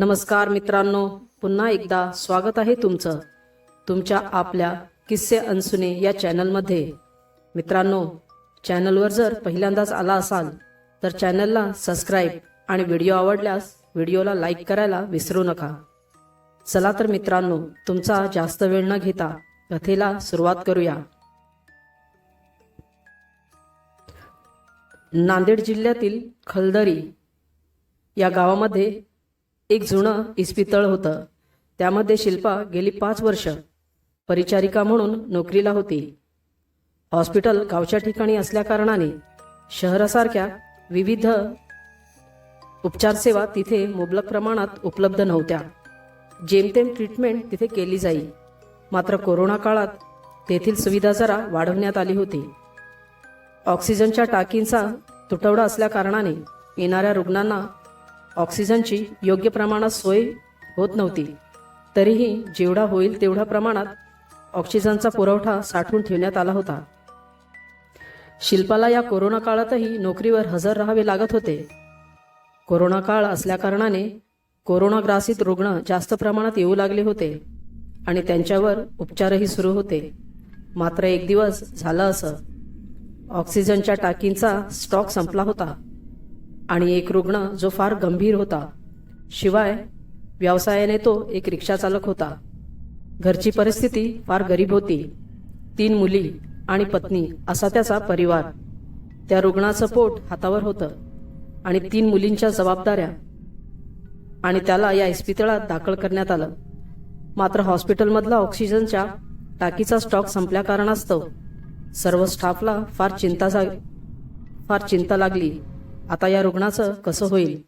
नमस्कार मित्रांनो पुन्हा एकदा स्वागत आहे तुमचं. तुमच्या आपल्या किस्से अनसुने या चॅनलमध्ये. मित्रांनो चॅनलवर जर पहिल्यांदाच आला असाल तर चॅनलला सबस्क्राईब आणि व्हिडिओ आवडल्यास व्हिडिओला लाईक करायला विसरू नका. चला तर मित्रांनो तुमचा जास्त वेळ न घेता कथेला सुरुवात करूया. नांदेड जिल्ह्यातील खलदरी या गावामध्ये एक जुनं इस्पितळ होतं. त्यामध्ये शिल्पा गेली पाच वर्ष. परिचारिका म्हणून नोकरीला होती. हॉस्पिटल गावच्या ठिकाणी असल्याकारणाने शहरासारख्या विविध उपचार सेवा तिथे मुबलक प्रमाणात उपलब्ध नव्हत्या. जेमतेम ट्रीटमेंट तिथे केली जाई. मात्र कोरोना काळात तेथील सुविधा जरा वाढवण्यात आली होती. ऑक्सिजनच्या टाकींचा तुटवडा असल्याकारणाने येणाऱ्या रुग्णांना ऑक्सिजनची योग्य प्रमाणात सोय होत नव्हती. तरीही जेवढा होईल तेवढ्या प्रमाणात ऑक्सिजनचा पुरवठा साठवून ठेवण्यात आला होता. शिल्पाला या कोरोना काळातही नोकरीवर हजर राहावे लागत होते. कोरोना काळ असल्याकारणाने कोरोनाग्रासित रुग्ण जास्त प्रमाणात येऊ लागले होते आणि त्यांच्यावर उपचारही सुरू होते. मात्र एक दिवस झालं असं. ऑक्सिजनच्या टाकींचा स्टॉक संपला होता. आणि एक रुग्ण जो फार गंभीर होता. शिवाय व्यवसायाने तो एक रिक्षा चालक होता. घरची परिस्थिती फार गरीब होती. तीन मुली आणि पत्नी असा त्याचा परिवार. त्या रुग्णाचं पोट हातावर होतं आणि तीन मुलींच्या जबाबदाऱ्या आणि त्याला या इस्पितळात दाखल करण्यात आलं. मात्र हॉस्पिटलमधला ऑक्सिजनच्या टाकीचा स्टॉक संपल्या कारणास्तव सर्व स्टाफला फार चिंता झा फार चिंता लागली. आता या रुग्णाचं कसं होईल?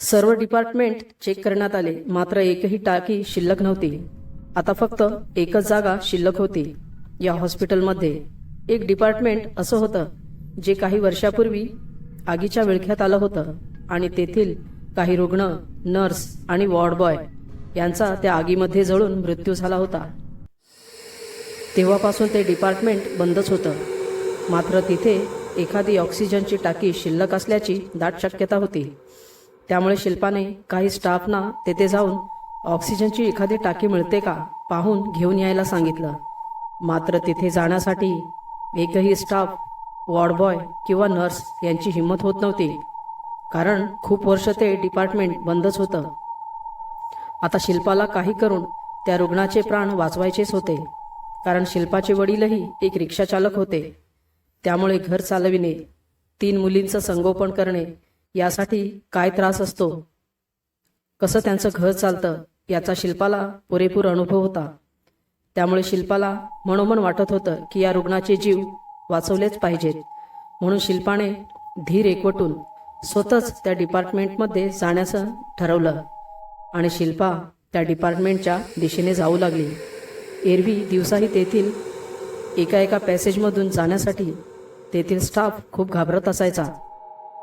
सर्व डिपार्टमेंट चेक करण्यात आले. मात्र एकही टाकी शिल्लक नव्हती. आता फक्त एकच जागा शिल्लक होती. या हॉस्पिटलमध्ये एक डिपार्टमेंट असं होतं जे काही वर्षापूर्वी आगीच्या विळख्यात आलं होतं आणि तेथील काही रुग्ण नर्स आणि वॉर्ड बॉय यांचा त्या आगीमध्ये जळून मृत्यू झाला होता. तेव्हापासून ते डिपार्टमेंट बंदच होतं. मात्र तिथे एखादी ऑक्सिजनची टाकी शिल्लक असल्याची दाट शक्यता होती. त्यामुळे शिल्पाने काही स्टाफना तेथे जाऊन ऑक्सिजनची एखादी टाकी मिळते का पाहून घेऊन यायला सांगितलं. मात्र तिथे जाण्यासाठी एकही स्टाफ वॉर्ड बॉय किंवा नर्स यांची हिंमत होत नव्हती. कारण खूप वर्ष ते डिपार्टमेंट बंदच होतं. आता शिल्पाला काही करून त्या रुग्णाचे प्राण वाचवायचेच होते. कारण शिल्पाचे वडीलही एक रिक्षाचालक होते. त्यामुळे घर चालविणे तीन मुलींचं संगोपन करणे यासाठी काय त्रास असतो? कसं त्यांचं घर चालतं? याचा शिल्पाला पुरेपूर अनुभव होता. त्यामुळे शिल्पाला मनोमन वाटत होतं की या रुग्णाचे जीव वाचवलेच पाहिजेत. म्हणून शिल्पाने धीर एकवटून स्वतःच त्या डिपार्टमेंटमध्ये जाण्याचं ठरवलं आणि शिल्पा त्या डिपार्टमेंटच्या दिशेने जाऊ लागली. एरवी दिवसाही तेथील एका एका पॅसेजमधून जाण्यासाठी तेथील स्टाफ खूप घाबरत असायचा.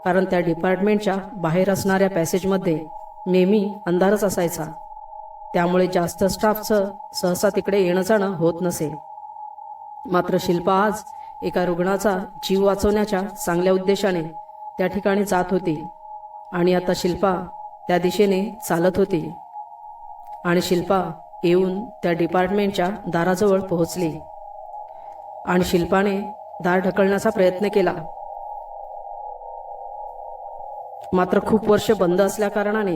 कारण त्या डिपार्टमेंटच्या बाहेर असणाऱ्या पॅसेजमध्ये नेहमी अंधारच असायचा. त्यामुळे जास्त स्टाफचं सहसा तिकडे येणं जाणं होत नसे. मात्र शिल्पा आज एका रुग्णाचा जीव वाचवण्याच्या चांगल्या उद्देशाने त्या ठिकाणी जात होती आणि आता शिल्पा त्या दिशेने चालत होती. आणि शिल्पा येऊन त्या डिपार्टमेंटच्या दाराजवळ पोहोचली. आणि शिल्पाने दार ढकलण्याचा प्रयत्न केला. मात्र खूप वर्ष बंद असल्याकारणाने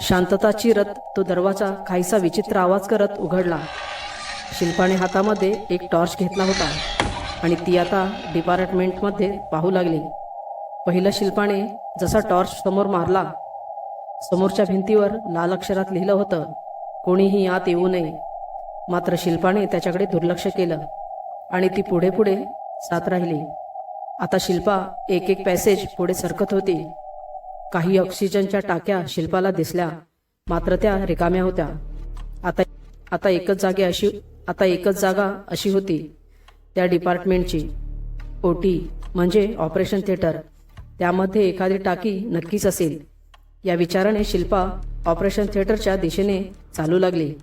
शांतताची रथ तो दरवाजा काहीसा विचित्र आवाज करत उघडला. शिल्पाने हातामध्ये एक टॉर्च घेतला होता आणि ती आता डिपार्टमेंटमध्ये पाहू लागली. पहिलं शिल्पाने जसा टॉर्च समोर मारला समोरच्या भिंतीवर लाल अक्षरात लिहिलं होतं कोणीही आत येऊ नये. मात्र शिल्पाने त्याच्याकडे दुर्लक्ष केलं. आणि ती पुढे पुढे जात राहिली. आता शिल्पा एक एक पॅसेज पुढे सरकत होती. काही ऑक्सिजनच्या टाक्या शिल्पाला दिसल्या. मात्र त्या रिकाम्या होत्या. आता आता एकच जागे अशी आता एकच जागा अशी होती. त्या डिपार्टमेंटची. ओटी म्हणजे ऑपरेशन थिएटर. त्यामध्ये एखादी टाकी नक्कीच असेल. या विचाराने शिल्पा ऑपरेशन थिएटरच्या दिशेने चालू लागली.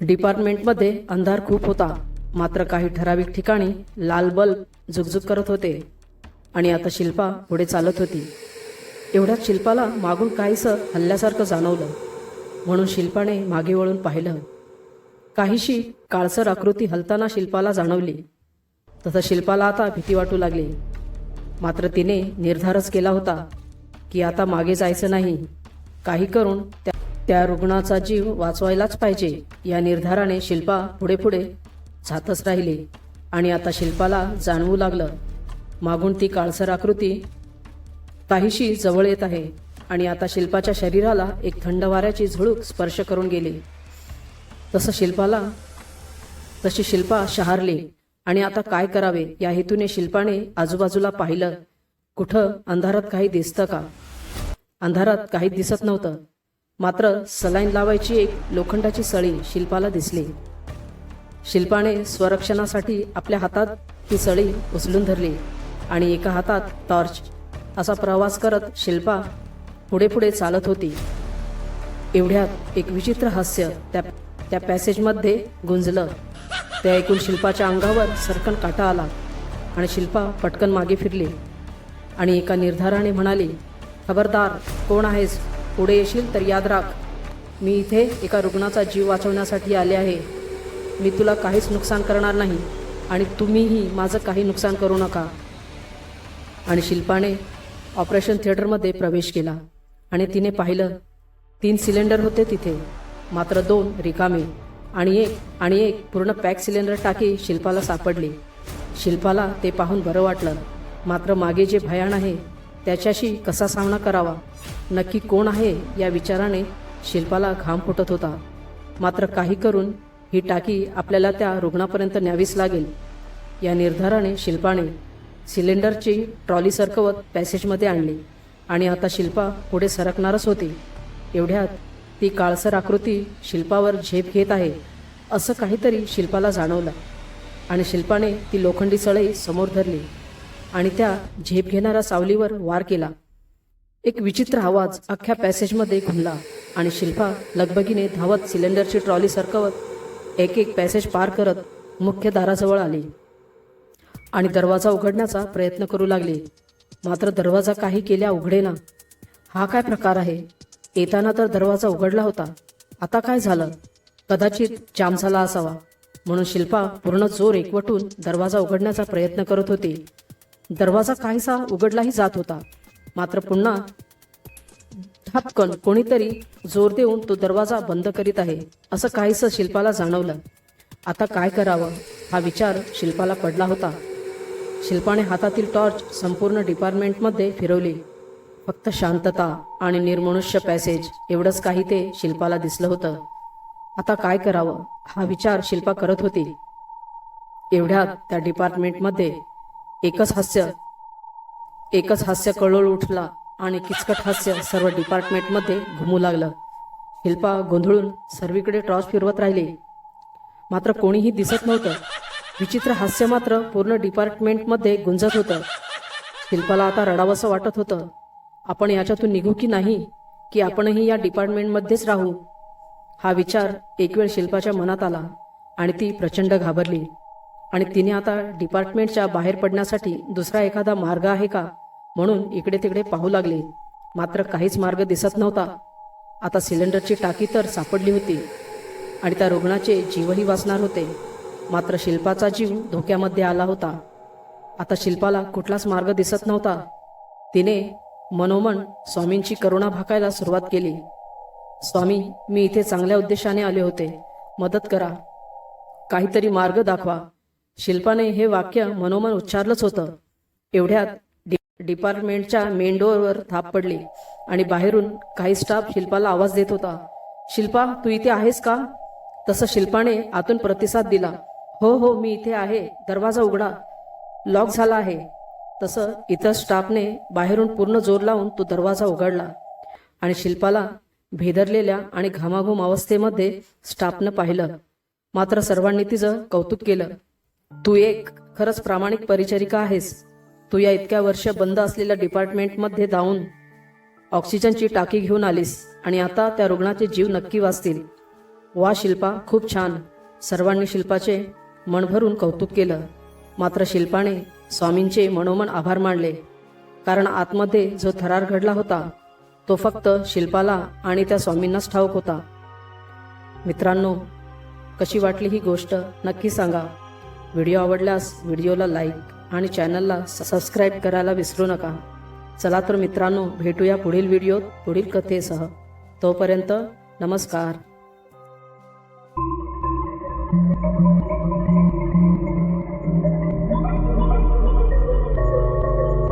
डिपार्टमेंटमध्ये अंधार खूप होता. मात्र काही ठराविक ठिकाणी लाल बल्ब झुकझुक करत होते. आणि आता शिल्पा पुढे चालत होती. एवढ्यात शिल्पाला मागून काहीसं हल्ल्यासारखं जाणवलं. म्हणून शिल्पाने मागे वळून पाहिलं. काहीशी काळसर आकृती हलताना शिल्पाला जाणवली. तसं शिल्पाला आता भीती वाटू लागली. मात्र तिने निर्धारच केला होता की आता मागे जायचं नाही. काही करून त्या त्या रुग्णाचा जीव वाचवायलाच पाहिजे. या निर्धाराने शिल्पा पुढे पुढे जातच राहिली. आणि आता शिल्पाला जाणवू लागलं. मागून ती काळसर आकृती काहीशी जवळ येत आहे. आणि आता शिल्पाच्या शरीराला एक थंड वाऱ्याची झुळूक स्पर्श करून गेली. तसं शिल्पाला तशी शिल्पा शहारली. आणि आता काय करावे? या हेतूने शिल्पाने आजूबाजूला पाहिलं. कुठं? अंधारात काही दिसतं का? अंधारात काही दिसत नव्हतं. मात्र सलाईन लावायची एक लोखंडाची सळी शिल्पाला दिसली. शिल्पाने स्वरक्षणासाठी आपल्या हातात ती सळी उचलून धरली आणि एका हातात टॉर्च असा प्रवास करत शिल्पा पुढे पुढे चालत होती. एवढ्यात एक विचित्र हास्य त्या त्या पॅसेजमध्ये गुंजलं. ते ऐकून शिल्पाच्या अंगावर सरकन काटा आला आणि शिल्पा पटकन मागे फिरली आणि एका निर्धाराने म्हणाली खबरदार कोण आहेस? पुढे येशील तर याद राख. मी इथे एका रुग्णाचा जीव वाचवण्यासाठी आले आहे. मी तुला काहीच नुकसान करणार नाही आणि तुम्हीही माझं काही नुकसान करू नका. आणि शिल्पाने ऑपरेशन थिएटरमध्ये प्रवेश केला आणि तिने पाहिलं तीन सिलेंडर होते तिथे मात्र दोन रिकामे आणि एक आणि एक पूर्ण पॅक सिलेंडर टाकी शिल्पाला सापडली. शिल्पाला ते पाहून बरं वाटलं. मात्र मागे जे भयान आहे त्याच्याशी कसा सामना करावा? नक्की कोण आहे या विचाराने शिल्पाला घाम फुटत होता. मात्र काही करून ही टाकी आपल्याला त्या रुग्णापर्यंत न्यावीच लागेल. या निर्धाराने शिल्पाने सिलेंडरची ट्रॉली सरकवत पॅसेजमध्ये आणली आणि आता शिल्पा पुढे सरकणारच होती. एवढ्यात ती काळसर आकृती शिल्पावर झेप घेत आहे असं काहीतरी शिल्पाला जाणवलं. आणि शिल्पाने ती लोखंडी सळई समोर धरली आणि त्या झेप घेणाऱ्या सावलीवर वार केला. एक विचित्र आवाज अख्ख्या पॅसेजमध्ये घुमला आणि शिल्पा लगबगीने धावत सिलेंडरची ट्रॉली सरकवत एक एक पॅसेज पार करत मुख्य दाराजवळ आली. आणि दरवाजा उघडण्याचा प्रयत्न करू लागली. मात्र दरवाजा काही केल्या उघडेना. हा काय प्रकार आहे? येताना तर दरवाजा उघडला होता. आता काय झालं? कदाचित जाम झाला असावा. म्हणून शिल्पा पूर्ण जोर एकवटून दरवाजा उघडण्याचा प्रयत्न करत होती. दरवाजा काहीसा उघडलाही जात होता. मात्र पुन्हा ठपकन कोणीतरी जोर देऊन तो दरवाजा बंद करीत आहे असं काहीसं शिल्पाला जाणवलं. आता काय करावं? हा विचार शिल्पाला पडला होता. शिल्पाने हातातील टॉर्च संपूर्ण डिपार्टमेंटमध्ये फिरवली. फक्त शांतता आणि निर्मनुष्य पॅसेज एवढंच काही ते शिल्पाला दिसलं होतं. आता काय करावं? हा विचार शिल्पा करत होती. एवढ्यात त्या डिपार्टमेंटमध्ये एकच हास्य एकच हास्य कळोळ उठला आणि किचकट हास्य सर्व डिपार्टमेंटमध्ये घुमू लागलं. शिल्पा गोंधळून सर्वीकडे टॉर्च फिरवत राहिली. मात्र कोणीही दिसत नव्हतं. विचित्र हास्य मात्र पूर्ण डिपार्टमेंटमध्ये गुंजत होतं. शिल्पाला आता रडावंसं वाटत होतं. आपण याच्यातून निघू की नाही की आपणही या डिपार्टमेंटमध्येच राहू? हा विचार एक वेळ शिल्पाच्या मनात आला आणि ती प्रचंड घाबरली. आणि तिने आता डिपार्टमेंटच्या बाहेर पडण्यासाठी दुसरा एखादा मार्ग आहे का? म्हणून इकडे तिकडे पाहू लागले. मात्र काहीच मार्ग दिसत नव्हता. आता सिलेंडरची टाकी तर सापडली होती. आणि त्या रुग्णाचे जीवही वाचणार होते. मात्र शिल्पाचा जीव धोक्यामध्ये आला होता. आता शिल्पाला कुठलाच मार्ग दिसत नव्हता. तिने मनोमन स्वामींची करुणा भाकायला सुरुवात केली. स्वामी मी इथे चांगल्या उद्देशाने आले होते. मदत करा. काहीतरी मार्ग दाखवा. शिल्पाने हे वाक्य मनोमन उच्चारलंच होतं. एवढ्यात डिपार्टमेंटच्या मेन डोअरवर थाप पडली आणि बाहेरून काही स्टाफ शिल्पाला आवाज देत होता. शिल्पा तू इथे आहेस का? तसं शिल्पाने आतून प्रतिसाद दिला. हो हो मी इथे आहे. दरवाजा उघडा. लॉक झाला आहे. तसं इतर स्टाफने बाहेरून पूर्ण जोर लावून तो दरवाजा उघडला आणि शिल्पाला भेदरलेल्या आणि घामाघूम अवस्थेमध्ये स्टाफनं पाहिलं. मात्र सर्वांनी तिचं कौतुक केलं. तू एक खरंच प्रामाणिक परिचारिका आहेस. तू या इतक्या वर्ष बंद असलेल्या डिपार्टमेंटमध्ये जाऊन ऑक्सिजनची टाकी घेऊन आलीस आणि आता त्या रुग्णाचे जीव नक्की वाचतील. वा शिल्पा खूप छान. सर्वांनी शिल्पाचे मन भरून कौतुक केलं. मात्र शिल्पाने स्वामींचे मनोमन आभार मानले. कारण आतमध्ये जो थरार घडला होता तो फक्त शिल्पाला आणि त्या स्वामींनाच ठाऊक होता. मित्रांनो कशी वाटली ही गोष्ट नक्की सांगा. व्हिडिओ आवडल्यास व्हिडिओला लाईक आणि चॅनलला सबस्क्राईब करायला विसरू नका. चला तर मित्रांनो भेटूया पुढील व्हिडिओत पुढील कथेसह. तोपर्यंत नमस्कार.